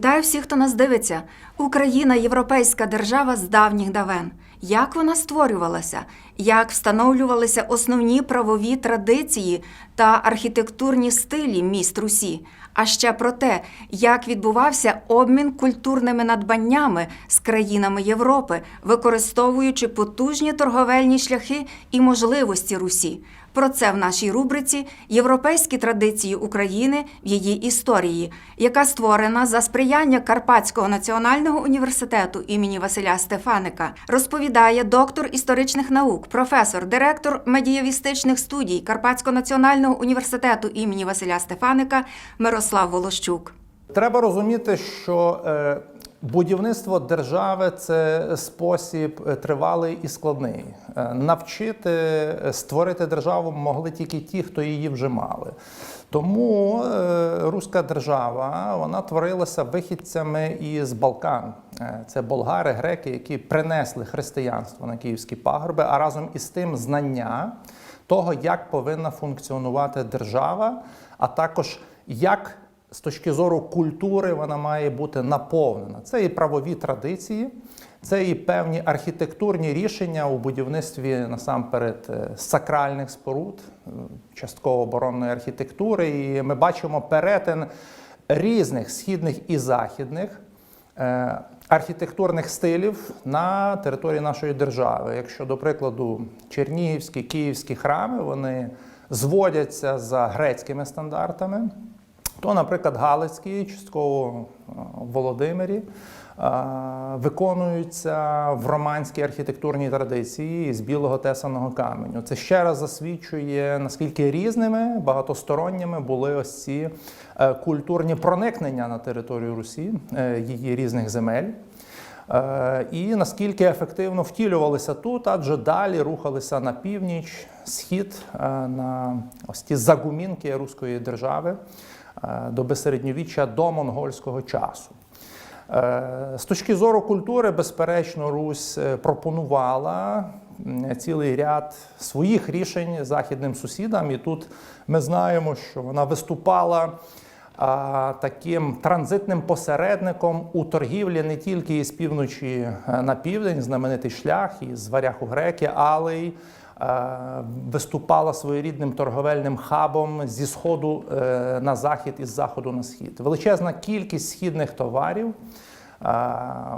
Вітаю всіх, хто нас дивиться. Україна європейська держава з давніх давен. Як вона створювалася, як встановлювалися основні правові традиції та архітектурні стилі міст Русі, а ще про те, як відбувався обмін культурними надбаннями з країнами Європи, використовуючи потужні торговельні шляхи і можливості Русі. Про це в нашій рубриці Європейські традиції України в її історії, яка створена за сприяння Карпатського національного університету імені Василя Стефаника, розповідає доктор історичних наук, професор, директор медієвістичних студій Карпатського національного університету імені Василя Стефаника Мирослав Волощук. Треба розуміти, що е, будівництво держави це спосіб тривалий і складний. Е, Навчити е, створити державу могли тільки ті, хто її вже мали. Тому е, руська держава вона творилася вихідцями із Балкан. Це болгари, греки, які принесли християнство на київські пагорби, а разом із тим знання того, як повинна функціонувати держава, а також як з точки зору культури вона має бути наповнена. Це і правові традиції, це і певні архітектурні рішення у будівництві насамперед е, сакральних споруд, е, частково оборонної архітектури. І ми бачимо перетин різних східних і західних. е, Архітектурних стилів на території нашої держави. Якщо, до прикладу, чернігівські, київські храми вони зводяться за грецькими стандартами, то, наприклад, Галицький, частково е, в Володимирі, е, виконуються в романській архітектурній традиції з білого тесаного каменю. Це ще раз засвідчує, наскільки різними, багатосторонніми були ось ці е, культурні проникнення на територію Русі, її різних земель. І наскільки ефективно втілювалися тут, адже далі рухалися на північ, схід, на ось ті загумінки руської держави до безсередньовіччя до монгольського часу. Е, З точки зору культури, безперечно, Русь е, пропонувала цілий ряд своїх рішень західним сусідам, і тут ми знаємо, що вона виступала таким транзитним посередником у торгівлі не тільки із півночі е, на південь, знаменитий шлях із варяг у греки, але й е, виступала своєрідним торговельним хабом зі сходу е, на захід і з заходу на схід. Величезна кількість східних товарів. е,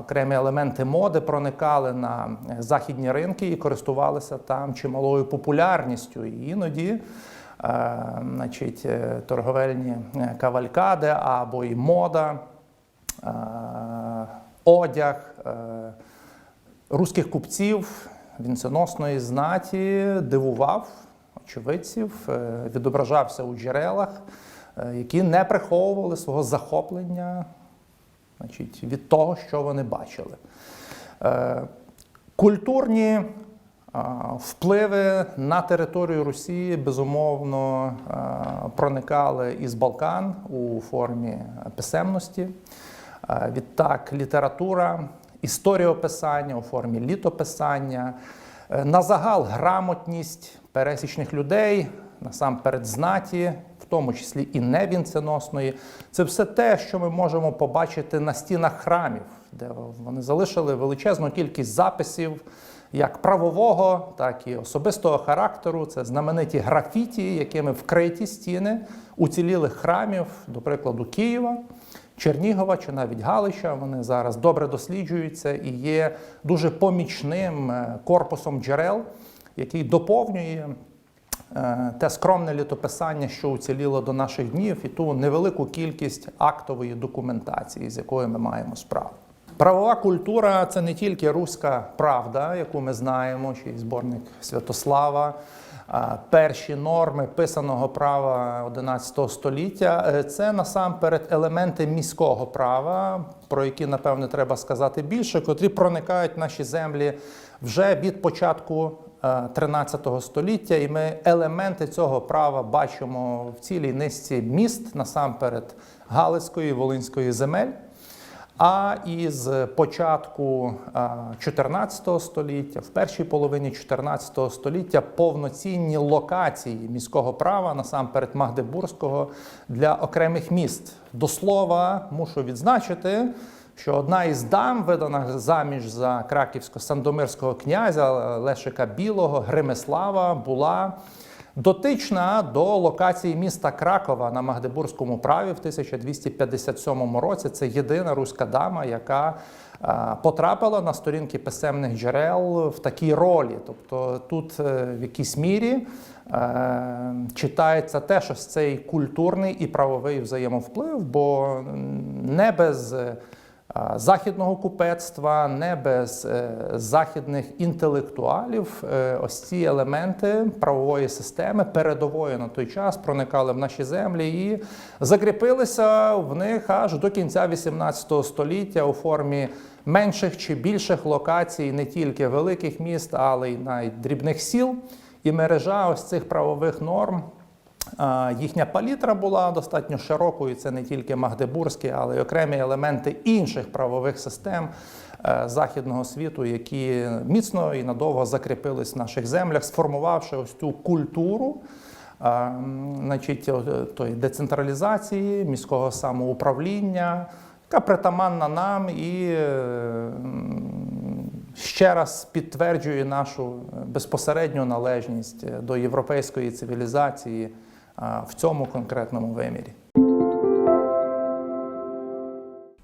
Окремі елементи моди проникали на західні ринки і користувалися там чималою популярністю. І іноді е, значить, е, торговельні е, кавалькади або і мода, е, одяг е, руських купців вінценосної знаті дивував очевидців, е, відображався у джерелах, е, які не приховували свого захоплення значить, від того, що вони бачили. Е, Культурні впливи на територію Росії безумовно проникали із Балкан у формі писемності. Відтак, література, історіописання у формі літописання, е, на загал грамотність пересічних людей, насамперед знаті, в тому числі і невінценосної. Це все те, що ми можемо побачити на стінах храмів, де вони залишили величезну кількість записів як правового, так і особистого характеру. Це знамениті графіті, якими вкриті стіни уцілілих храмів, до прикладу, Києва. Чернігова чи навіть Галича, вони зараз добре досліджуються і є дуже помічним е, корпусом джерел, який доповнює е, те скромне літописання, що уціліло до наших днів, і ту невелику кількість актової документації, з якою ми маємо справу. Правова культура це не тільки руська правда, яку ми знаємо, чи зборник Святослава, перші норми писаного права XI століття. Е, Це насамперед елементи міського права, про які напевне треба сказати більше, котрі проникають в наші землі вже від початку е, 13 століття, і ми елементи цього права бачимо в цілій низці міст, насамперед Галицької, Волинської земель. А із початку а, 14 століття, в першій половині 14 століття, повноцінні локації міського права, насамперед Магдебурзького, для окремих міст. До слова, мушу відзначити, що одна із дам, видана заміж за краківсько-сандомирського князя Лешика Білого, Гримислава, була дотична до локації міста Кракова на Магдебурзькому праві в 1257 році. Це єдина руська дама, яка е, потрапила на сторінки писемних джерел в такій ролі. Тобто тут е, в якійсь мірі е, читається теж ось цей культурний і правовий взаємовплив, бо не без західного купецтва, не без е, західних інтелектуалів. е, Ось ці елементи правової системи передової на той час проникали в наші землі і закріпилися в них аж до кінця 18 століття у формі менших чи більших локацій, не тільки великих міст, але й навіть дрібних сіл. І мережа ось цих правових норм Їхня палітра була достатньо широкою. Це не тільки Магдебурзькі, але й окремі елементи інших правових систем е, західного світу, які міцно і надовго закріпились в наших землях, сформувавши ось цю культуру. е, Значить, тої децентралізації, міського самоуправління, яка притаманна нам і е, ще раз підтверджує нашу безпосередню належність до європейської цивілізації в цьому конкретному вимірі.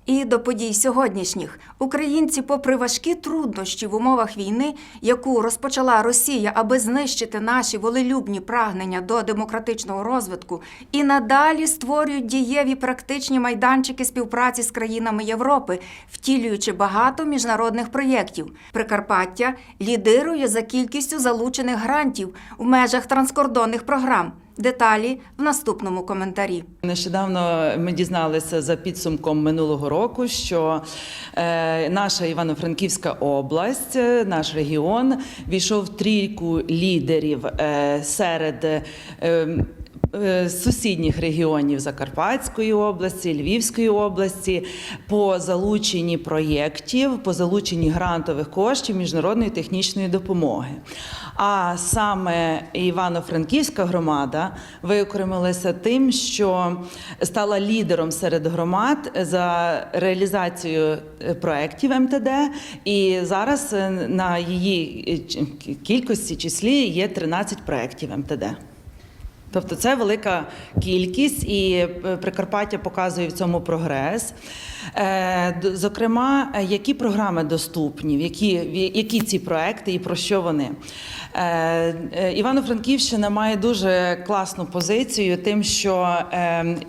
І до подій сьогоднішніх українці, попри важкі труднощі в умовах війни, яку розпочала Росія, аби знищити наші волелюбні прагнення до демократичного розвитку, і надалі створюють дієві практичні майданчики співпраці з країнами Європи, втілюючи багато міжнародних проєктів. Прикарпаття лідирує за кількістю залучених грантів у межах транскордонних програм. Деталі в наступному коментарі. Нещодавно ми дізналися за підсумком минулого року, що е, наша Івано-Франківська область, е, наш регіон, війшов в трійку лідерів е, серед. Е, е, Сусідніх регіонів Закарпатської області, Львівської області по залученні проєктів, по залученні грантових коштів міжнародної технічної допомоги. А саме Івано-Франківська громада виокремилася тим, що стала лідером серед громад за реалізацією е, проєктів МТД, і зараз е, на її кількості числі є 13 проєктів МТД. Тобто це велика кількість, і е, Прикарпаття показує в цьому прогрес. Е, Зокрема, е, які програми доступні, які, які ці проекти і про що вони. Івано-Франківщина має дуже класну позицію, тим, що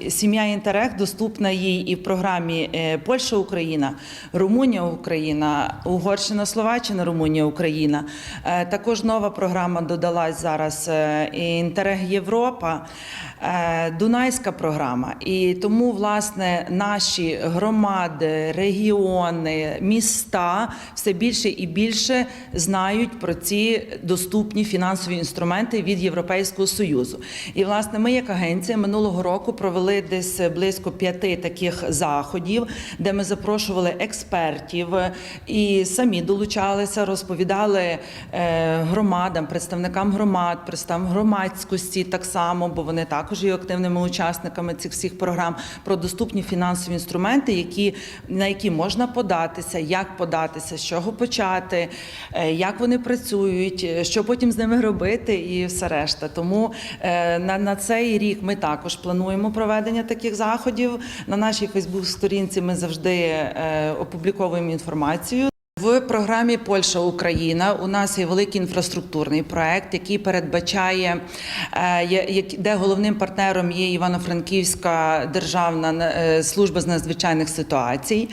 сім'я Інтерег доступна їй і в програмі Польща Україна, Румунія Україна, Угорщина, Словаччина, Румунія Україна. Також нова програма додалась зараз Інтерег Європа, opa. Дунайська програма. І тому, власне, наші громади, регіони, міста все більше і більше знають про ці доступні фінансові інструменти від Європейського союзу. І власне, ми, як агенція, минулого року провели десь близько п'яти таких заходів, де ми запрошували експертів і самі долучалися, розповідали е, громадам, представникам громад, представникам громадськості так само, бо вони також є активними учасниками цих всіх програм про доступні фінансові інструменти, які на які можна податися, як податися, з чого почати, е, як вони працюють, е, що потім з ними робити, і все решта. Тому е, на, на цей рік ми також плануємо проведення таких заходів. На нашій Фейсбук-сторінці ми завжди опубліковуємо інформацію. В програмі Польща Україна у нас є великий інфраструктурний проект, який передбачає, е, де головним партнером є Івано-Франківська державна е, служба з надзвичайних ситуацій.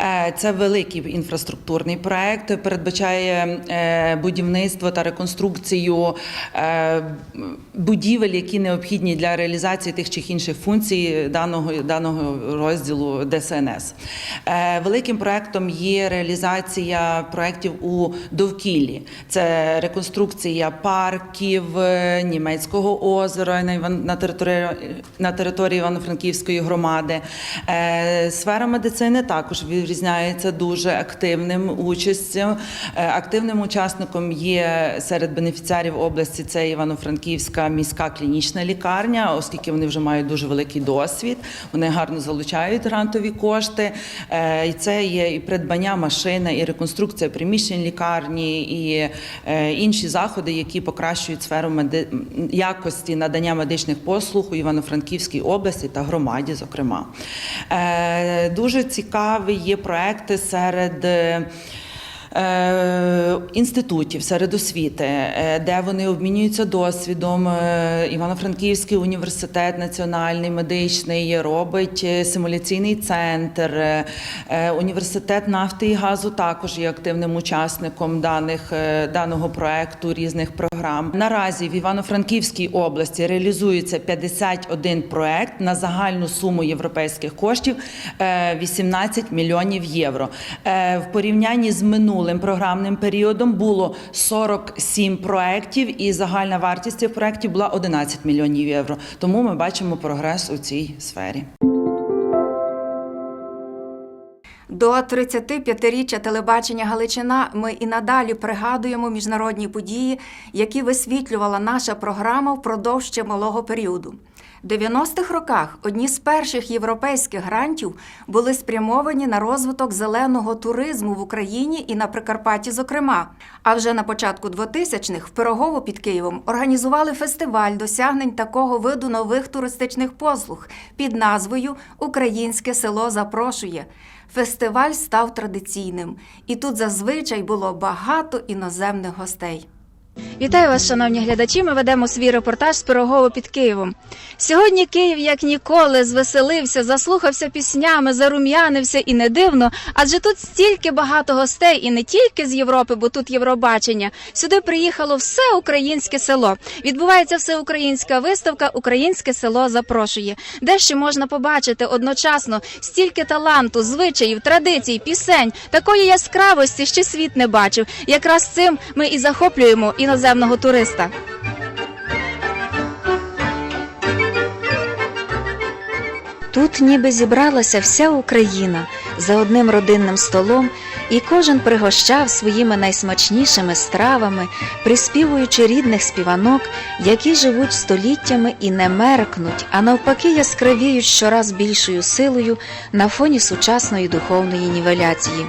Е, Це великий інфраструктурний проект, передбачає будівництво та реконструкцію будівель, які необхідні для реалізації тих чи інших функцій даного, даного розділу ДСНС. Великим проектом є реалізація реалізація проєктів у довкіллі. Це реконструкція парків е, німецького озера на території на території Івано-Франківської громади. Е, Сфера медицини також відрізняється дуже активним участю. Е, Активним учасником є серед бенефіціарів області це Івано-Франківська міська клінічна лікарня, оскільки вони вже мають дуже великий досвід. Вони гарно залучають грантові кошти. І це є і придбання машини, і реконструкція приміщень лікарні, і е, інші заходи, які покращують сферу меди... якості надання медичних послуг у Івано-Франківській області та громаді, зокрема. Е, Дуже цікаві є проекти серед. Е, інститутів серед освіти, е, де вони обмінюються досвідом. Е, Івано-Франківський університет національний медичний робить симуляційний центр. Університет нафти і газу також є активним учасником даних даного проекту різних програм. Наразі в Івано-Франківській області реалізується 51 проект на загальну суму європейських коштів е, 18 мільйонів євро. Е, В порівнянні з минулим програмним періодом було 47 проєктів, і загальна вартість цих проєктів була 11 мільйонів євро. Тому ми бачимо прогрес у цій сфері. До 35-річчя телебачення Галичина ми і надалі пригадуємо міжнародні події, які висвітлювала наша програма впродовж ще малого періоду. В 90-х роках одні з перших європейських грантів були спрямовані на розвиток зеленого туризму в Україні і на Прикарпатті, зокрема. А вже на початку 2000-х в Пирогово під Києвом організували фестиваль досягнень такого виду нових туристичних послуг під назвою Українське село запрошує. Фестиваль став традиційним, і тут зазвичай було багато іноземних гостей. Вітаю вас, шановні глядачі. Ми ведемо свій репортаж з Пирогово під Києвом. Сьогодні Київ, як ніколи, звеселився, заслухався піснями, зарум'янився і не дивно, адже тут стільки багато гостей, і не тільки з Європи, бо тут Євробачення. Сюди приїхало все українське село. Відбувається всеукраїнська виставка Українське село запрошує, де ще можна побачити одночасно стільки таланту, звичаїв, традицій, пісень, такої яскравості ще світ не бачив. Якраз цим ми і захоплюємо іноземного туриста. Тут ніби зібралася вся Україна за одним родинним столом, і кожен пригощав своїми найсмачнішими стравами, приспівуючи рідних співанок, які живуть століттями і не меркнуть, а навпаки яскравіють щораз більшою силою на фоні сучасної духовної нівеляції.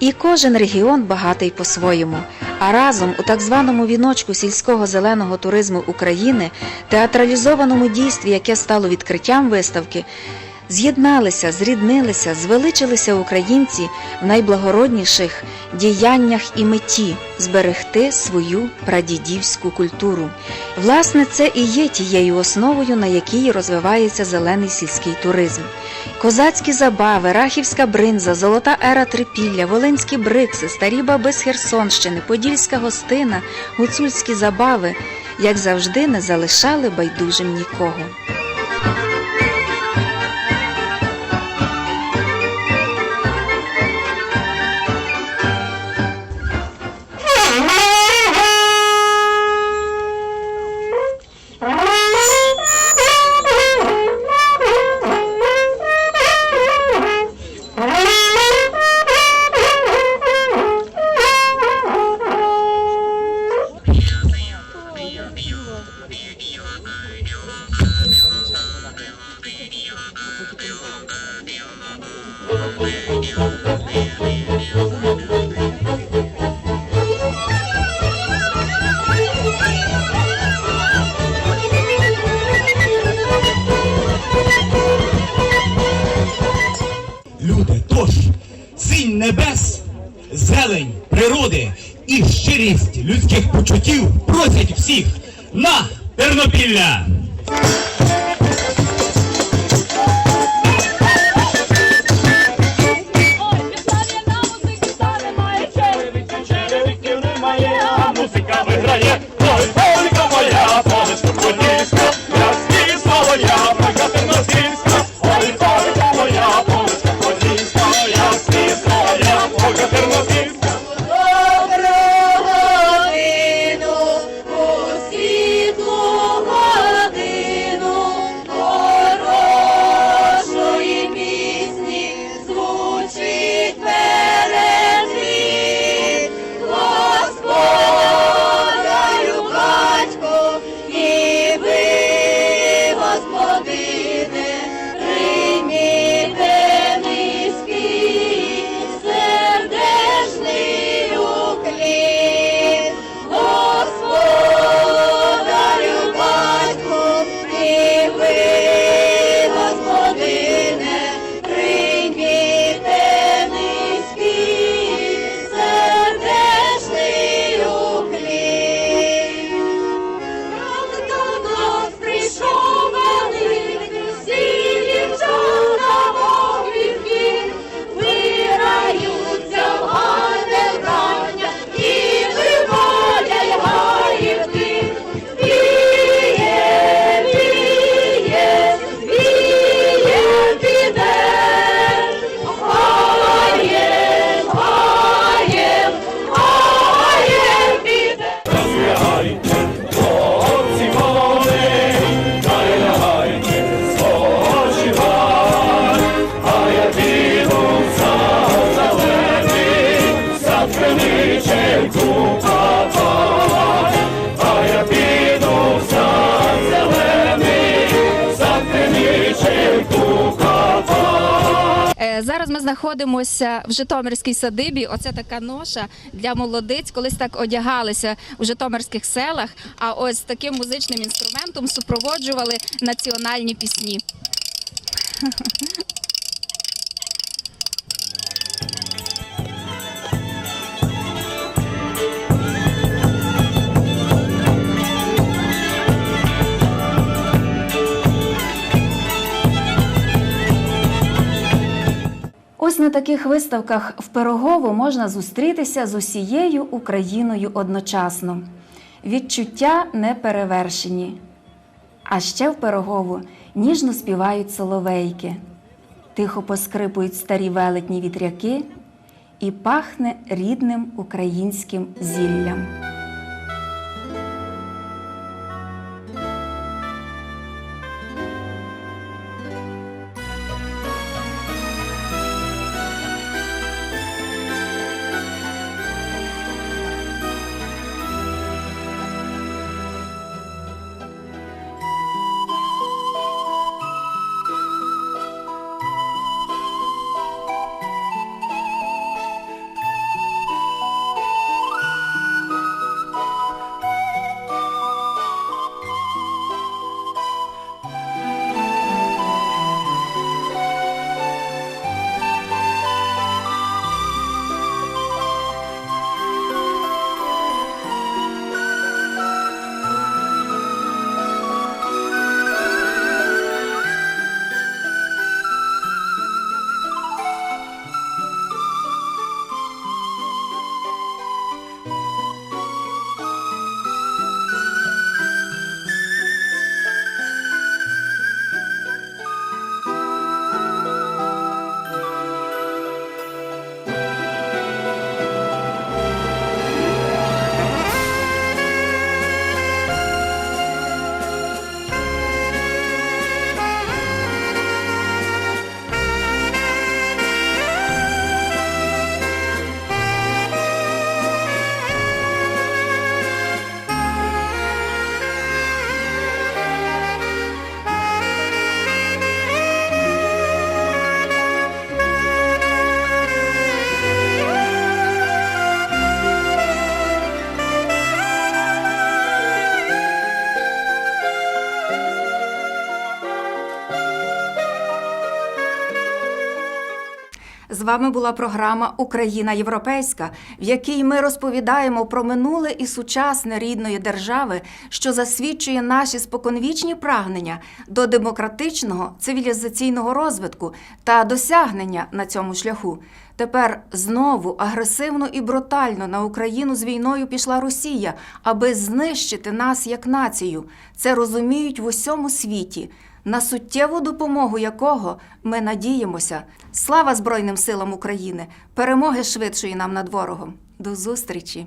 І кожен регіон багатий по-своєму. А разом у так званому віночку сільського зеленого туризму України, театралізованому дійстві, яке стало відкриттям виставки, з'єдналися, зріднилися, звеличилися українці в найблагородніших діяннях і меті зберегти свою прадідівську культуру. Власне, це і є тією основою, на якій розвивається зелений сільський туризм. Козацькі забави, рахівська бринза, золота ера трипілля, волинські брикси, старі баби з Херсонщини, подільська гостина, гуцульські забави, як завжди, не залишали байдужим нікого. На Тернопілля! Зараз ми знаходимося в Житомирській садибі. Оце така ноша для молодиць. Колись так одягалися в Житомирських селах. А ось таким музичним інструментом супроводжували національні пісні. Ось на таких виставках в Пирогово можна зустрітися з усією Україною одночасно. Відчуття неперевершені. А ще в Пирогово ніжно співають соловейки, тихо поскрипують старі велетні вітряки і пахне рідним українським зіллям. Вами була програма Україна Європейська, в якій ми розповідаємо про минуле і сучасне рідної держави, що засвідчує наші споконвічні прагнення до демократичного цивілізаційного розвитку та досягнення на цьому шляху. Тепер знову агресивно і брутально на Україну з війною пішла Росія, аби знищити нас як націю. Це розуміють в усьому світі на суттєву допомогу якого ми надіємося. Слава Збройним силам України! Перемоги швидшої нам над ворогом! До зустрічі!